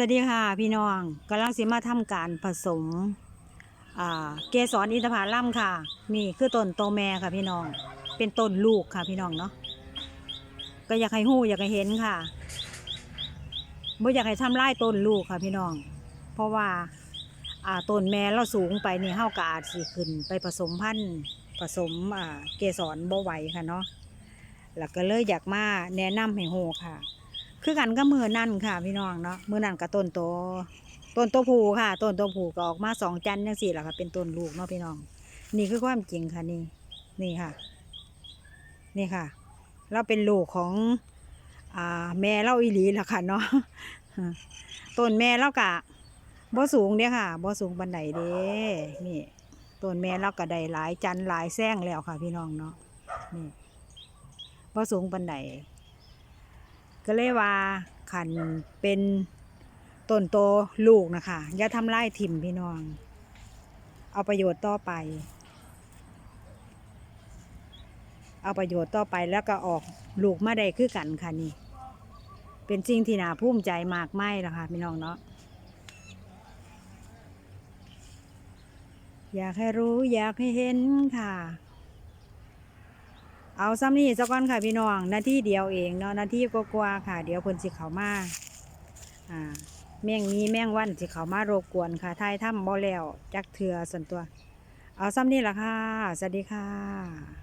วัสดีค่ะพี่น้องกำลังสิมาทำการผสมเกสรอินทผลัมค่ะ นี่คือต้นโตแม่ค่ะพี่น้อง เป็นต้นลูกค่ะพี่น้องเนาะก็อยากให้หู้อยากให้เห็นค่ะบ่อยากให้ทำลายต้นลูกค่ะพี่น้อง เพราะว่าต้นแม่เราสูงไปนี่เฮาก็อาจสิขึ้น ไปผสมพันธุ์ผสมเกสรบ่ไหวค่ะเนาะแล้วก็เลยอยากมาแนะนำให้ฮู้ค่ะ คือกันก็มือนั่นค่ะ พี่น้องเนาะมือนั่นกับต้นโตต้นโตผูค่ะต้นโตผูก็ออกมาสองจันทร์จังสี่หละค่ะ เป็นต้นลูกเนาะพี่น้อง นี่คือความจริงค่ะนี่ นี่ค่ะ นี่ค่ะ เราเป็นลูกของอ่าแม่เล่าอีหลีล่ะค่ะเนาะต้นแม่เล่ากะบ่สูงเด้ค่ะบ่สูงบันไดเด้นี่ต้นแม่เล่ากะได้หลายจันหลายแซงแล้วค่ะ พี่น้องเนาะนี่บ่สูงบันได ก็เลยว่าขันเป็นต้นโตลูกนะคะอย่าทำลายถิ่มพี่น้อง เอาประโยชน์ต่อไป เอาประโยชน์ต่อไปแล้วก็ออกลูกมาได้คือกันค่ะนี่ เป็นสิ่งที่น่าภูมิใจมากไม่ละค่ะพี่น้องเนาะอยากให้รู้อยากให้เห็นค่ะ เอาซ้ำนี่สักก้อนค่ะพี่น้องนาทีเดียวเองเนาะนาทีก็กว่าค่ะ เดี๋ยวคนสิเขามาอ่าแม่งมีแม่งวันสิเขามารบกวนค่ะทายถ้ำบ่แล้วจักเถื่อส่วนตัว เอาซ้ำนี่ละค่ะ สวัสดีค่ะ